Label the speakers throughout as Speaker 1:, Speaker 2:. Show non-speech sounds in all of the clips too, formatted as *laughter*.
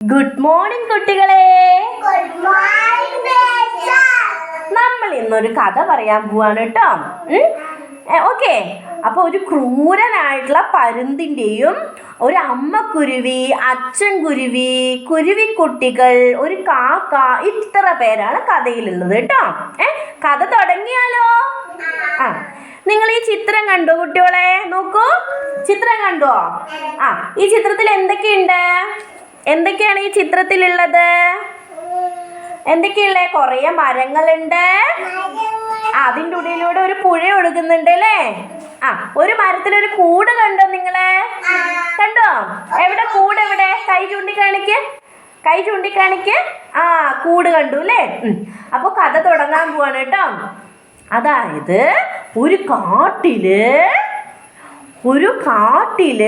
Speaker 1: Good morning കുട്ടികളെ. നമ്മൾ ഇന്നൊരു കഥ പറയാൻ പോവാണ് കേട്ടോ. ഓക്കെ. അപ്പൊ ഒരു ക്രൂരനായിട്ടുള്ള പരുന്തിന്റെയും ഒരു അമ്മ കുരുവി അച്ഛൻ കുരുവി കുരുവിക്കുട്ടികൾ ഒരു കാക്ക ഇത്ര പേരാണ് കഥയിലുള്ളത് കേട്ടോ. ഏ കഥ തുടങ്ങിയാലോ? ആ നിങ്ങൾ ഈ ചിത്രം കണ്ടോ കുട്ടികളെ? നോക്കൂ. ചിത്രം കണ്ടോ? ആ ഈ ചിത്രത്തിൽ എന്തൊക്കെയുണ്ട്? എന്തൊക്കെയാണ് ഈ ചിത്രത്തിലുള്ളത്? എന്തൊക്കെയുള്ളേ? കുറേ മരങ്ങളുണ്ട്. അതിന്റെ ഉള്ളിലൂടെ ഒരു പുഴ ഒഴുകുന്നുണ്ട് അല്ലേ? ആ ഒരു മരത്തിലൊരു കൂട് കണ്ടോ നിങ്ങൾ? കണ്ടോ? എവിടെ കൂട് എവിടെ? കൈ ചൂണ്ടിക്കാണിക്ക്. കൈ ചൂണ്ടിക്കാണിക്ക്. ആ കൂട് കണ്ടു അല്ലേ? അപ്പോൾ അപ്പൊ കഥ തുടങ്ങാൻ പോവാണ് കേട്ടോ. അതായത് ഒരു കാട്ടിൽ ഒരു കാട്ടിൽ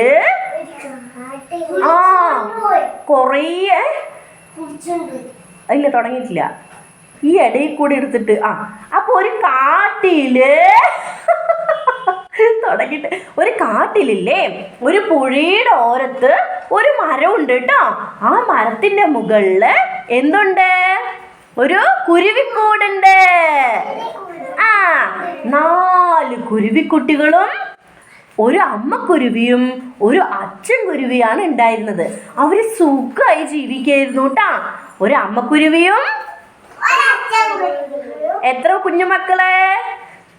Speaker 1: ആ കുറേ ഇല്ല തുടങ്ങിയിട്ടില്ല. ഈ ഇടയിൽ കൂടി എടുത്തിട്ട് ആ അപ്പൊ ഒരു കാട്ടിൽ *laughs* തുടങ്ങിയിട്ട്. ഒരു കാട്ടിലില്ലേ? ഒരു പുഴയുടെ ഓരത്ത് ഒരു മരം ഉണ്ട് കേട്ടോ. ആ മരത്തിന്റെ മുകളിൽ എന്തുണ്ട്? ഒരു കുരുവിക്കൂടുണ്ട്. ആ നാല് കുരുവിക്കുട്ടികളും ഒരു അമ്മ കുരുവിയും ഒരു അച്ഛൻ കുരുവിയാണ് ഉണ്ടായിരുന്നത്. അവർ സുഖമായി ജീവിക്കായിരുന്നു കേട്ടാ ഒരു അമ്മ കുരുവിയും എത്ര കുഞ്ഞുമക്കളെ?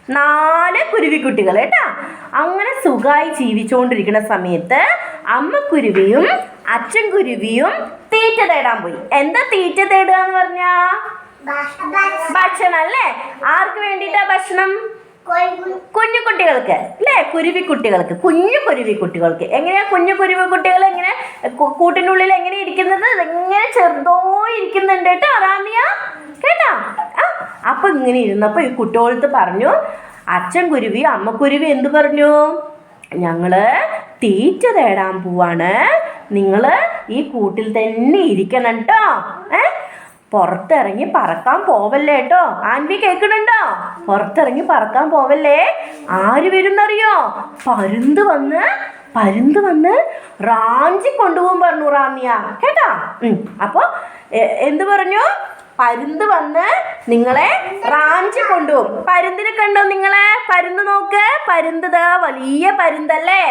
Speaker 1: നാല് കുരുവിക്കുട്ടികൾ കേട്ടാ അങ്ങനെ സുഖമായി ജീവിച്ചുകൊണ്ടിരിക്കുന്ന സമയത്ത് അമ്മ കുരുവിയും അച്ഛൻ കുരുവിയും തീറ്റ തേടാൻ പോയി. എന്താ തീറ്റ തേടുക എന്ന് പറഞ്ഞാ? ഭക്ഷണം. അല്ലേ ആർക്ക് വേണ്ടിയിട്ടാ ഭക്ഷണം? കുഞ്ഞു കുട്ടികൾക്ക് അല്ലേ? കുരുവി കുട്ടികൾക്ക് കുഞ്ഞു കുരുവി കുട്ടികൾക്ക് എങ്ങനെയാ കുഞ്ഞു കുരുവി കുട്ടികൾ എങ്ങനെ കൂട്ടിനുള്ളിൽ എങ്ങനെ ഇരിക്കുന്നത്? എങ്ങനെ ചെറുതോ ഇരിക്കുന്നുണ്ട് കേട്ടോ റാമിയ കേട്ടോ? ആ അപ്പൊ ഇങ്ങനെ ഇരുന്നപ്പോ ഈ കുട്ടികൾക്ക് പറഞ്ഞു അച്ഛൻ കുരുവി അമ്മ കുരുവി എന്ത് പറഞ്ഞു? ഞങ്ങൾ തീറ്റ തേടാൻ പോവാണ്. നിങ്ങൾ ഈ കൂട്ടിൽ തന്നെ ഇരിക്കണം കേട്ടോ. ഏ? പുറത്തിറങ്ങി പറക്കാൻ പോവല്ലേ കേട്ടോ ആൻവി കേൾക്കണുണ്ടോ പുറത്തിറങ്ങി പറക്കാൻ പോവല്ലേ? ആര് വരുന്നറിയോ? പരുന്ത് വന്ന് പരുന്ത് വന്ന് റാഞ്ചി കൊണ്ടുപോകും പറഞ്ഞു റാമിയ. കേട്ടാ. അപ്പൊ എന്ത് പറഞ്ഞു? പരുന്ത് വന്ന് നിങ്ങളെ റാഞ്ചി കൊണ്ടുപോകും. പരുന്തിനെ കണ്ടോ നിങ്ങളെ? പരുന്ത് നോക്ക്. പരുന്ത് വലിയ പരുന്തല്ലേ?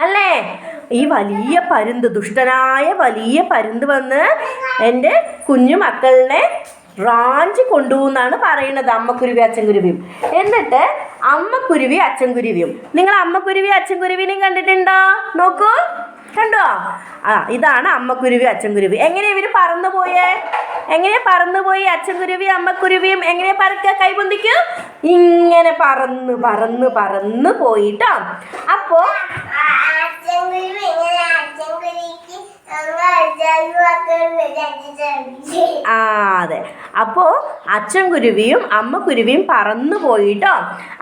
Speaker 1: അല്ലേ? ഈ വലിയ പരുന്ത് ദുഷ്ടനായ വലിയ പരുന്ത് വന്ന് എന്റെ കുഞ്ഞു മക്കളിനെ റാഞ്ചി കൊണ്ടുപോകുന്നാണ് പറയുന്നത് അമ്മക്കുരുവി അച്ഛൻകുരുവിയും എന്നിട്ട് അമ്മക്കുരുവി അച്ഛൻകുരുവിയും നിങ്ങൾ അമ്മക്കുരുവി അച്ഛൻകുരുവിനെയും കണ്ടിട്ടുണ്ടോ? നോക്കൂ. കണ്ടോ? ആ ഇതാണ് അമ്മക്കുരുവി അച്ഛൻകുരുവി എങ്ങനെയാ ഇവർ പറന്നു പോയേ? എങ്ങനെയാ അച്ഛൻ കുരുവി അമ്മ കുരുവിയും എങ്ങനെ പറക്കുക കൈപൊന്തിക്കൂ? ഇങ്ങനെ പറന്ന് പറന്ന് പറന്ന് പോയിട്ടോ. അപ്പോ ആ അതെ. അപ്പോൾ അച്ഛൻ കുരുവിയും അമ്മ കുരുവിയും പറന്നു പോയിട്ടോ.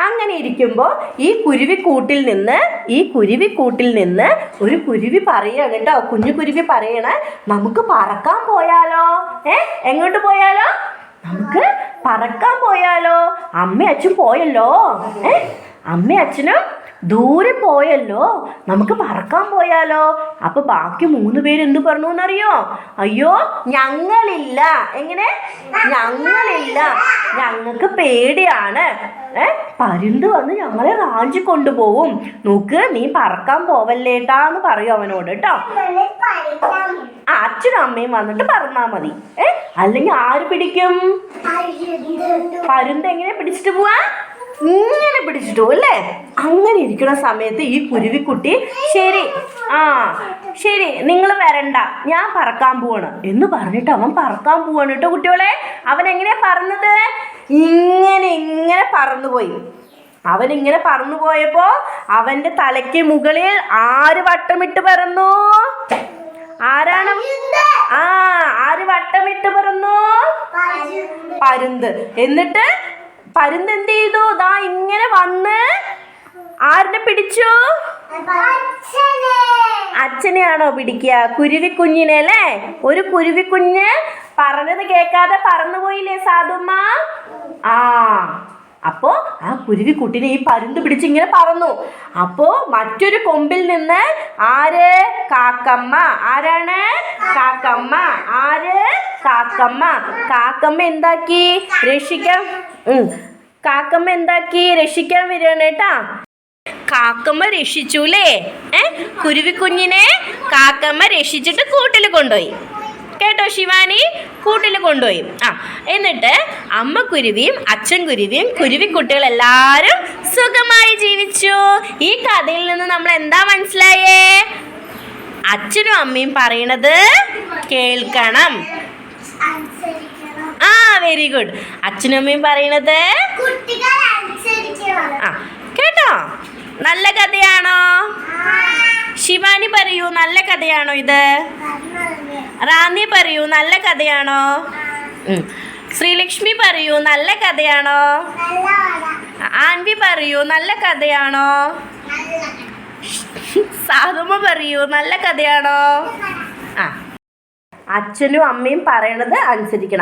Speaker 1: അങ്ങനെ ഇരിക്കുമ്പോൾ ഈ കുരുവിക്കൂട്ടിൽ നിന്ന് ഈ കുരുവിക്കൂട്ടിൽ നിന്ന് ഒരു കുരുവി പറയാണ് കേട്ടോ. കുഞ്ഞു കുരുവി പറയണ നമുക്ക് പറക്കാൻ പോയാലോ? ഏ എങ്ങോട്ട് പോയാലോ? നമുക്ക് പറക്കാൻ പോയാലോ. അമ്മ അച്ഛൻ പോയല്ലോ. ഏ അമ്മ അച്ഛനും? ദൂരെ പോയല്ലോ. നമുക്ക് പറക്കാൻ പോയാലോ? അപ്പൊ ബാക്കി മൂന്ന് പേര് എന്ത് പറഞ്ഞു എന്നറിയോ? അയ്യോ ഞങ്ങളില്ല. എങ്ങനെ? ഞങ്ങളില്ല. ഞങ്ങൾക്ക് പേടിയാണ്. ഏ? പരുന്ത് വന്ന് ഞങ്ങളെ റാഞ്ചി കൊണ്ടുപോകും. നോക്ക് നീ പറക്കാൻ പോവല്ലേട്ടാന്ന് പറയും അവനോട് കേട്ടോ. ആ അച്ഛനും അമ്മയും വന്നിട്ട് പറഞ്ഞാ മതി. ഏ? അല്ലെങ്കിൽ ആര് പിടിക്കും? പരുന്ത്. എങ്ങനെ പിടിച്ചിട്ട് പോവാ? ഇങ്ങനെ പിടിച്ചിട്ടു അല്ലേ? അങ്ങനെ ഇരിക്കുന്ന സമയത്ത് ഈ കുരുവിക്കുട്ടി ശരി ആ ശരി നിങ്ങൾ വരണ്ട ഞാൻ പറക്കാൻ പോവാണ്. എന്ന് പറഞ്ഞിട്ട് അവൻ പറക്കാൻ പോവാണ് കേട്ടോ കുട്ടികളെ. അവൻ എങ്ങനെയാ പറന്നത്? ഇങ്ങനെ ഇങ്ങനെ പറന്നുപോയി അവൻ ഇങ്ങനെ പറന്നു പോയപ്പോ അവന്റെ തലയ്ക്ക് മുകളിൽ ആര് വട്ടമിട്ട് പറന്നു? ആരാണ്? ആ ആര് വട്ടമിട്ട് പറന്നു? പരുന്ത്. എന്നിട്ട് പരുന്ത് എന്ത് ചെയ്തു ദാ ഇങ്ങനെ വന്ന് ആരിനെ പിടിച്ചു? അച്ഛനെയാണോ പിടിക്കുക? കുരുവിക്കുഞ്ഞിനെ അല്ലേ? ഒരു കുരുവിക്കുഞ്ഞ് പറഞ്ഞത് കേൾക്കാതെ പറന്നുപോയില്ലേ സാധുമ്മ? ആ അപ്പോ ആ കുരുവി കുട്ടിനെ ഈ പരുന്ത് പിടിച്ച് ഇങ്ങനെ പറന്നു. അപ്പോ മറ്റൊരു കൊമ്പിൽ നിന്ന് ആര്? കാക്കമ്മ. ആരാണ്? കാക്കമ്മ. ആര്? കാക്കമ്മ. കാക്കമ്മ എന്താക്കി? രക്ഷിക്കാം. ഉം. കാക്കമ്മ എന്താക്കി? രക്ഷിക്കാൻ വരികയാണ് കേട്ടാ. കാക്കമ്മ രക്ഷിച്ചു അല്ലേ ഏ കുരുവിക്കുഞ്ഞിനെ കാക്കമ്മ രക്ഷിച്ചിട്ട് കൂട്ടിൽ കൊണ്ടുപോയി. കേട്ടോ ശിവാനി? കൂട്ടിൽ കൊണ്ടുപോയി. ആ എന്നിട്ട് അമ്മ കുരുവിയും അച്ഛൻ കുരുവിയും കുരുവിക്കുട്ടികൾ എല്ലാവരും സുഖമായി ജീവിച്ചു. ഈ കഥയിൽ നിന്ന് നമ്മൾ എന്താ മനസ്സിലായേ? അച്ഛനും അമ്മയും പറയണത് കേൾക്കണം. വെരി ഗുഡ് അച്ഛനും അമ്മയും പറയണത് ആ കേട്ടോ? നല്ല കഥയാണോ? ശിവാനി പറയൂ നല്ല കഥയാണോ ഇത്? റാന്നി പറയൂ നല്ല കഥയാണോ. ശ്രീലക്ഷ്മി പറയൂ നല്ല കഥയാണോ? ആൻവി പറയൂ നല്ല കഥയാണോ? സാധുമ പറയൂ നല്ല കഥയാണോ? ആ. അച്ഛനും അമ്മയും പറയണത് അനുസരിക്കണം.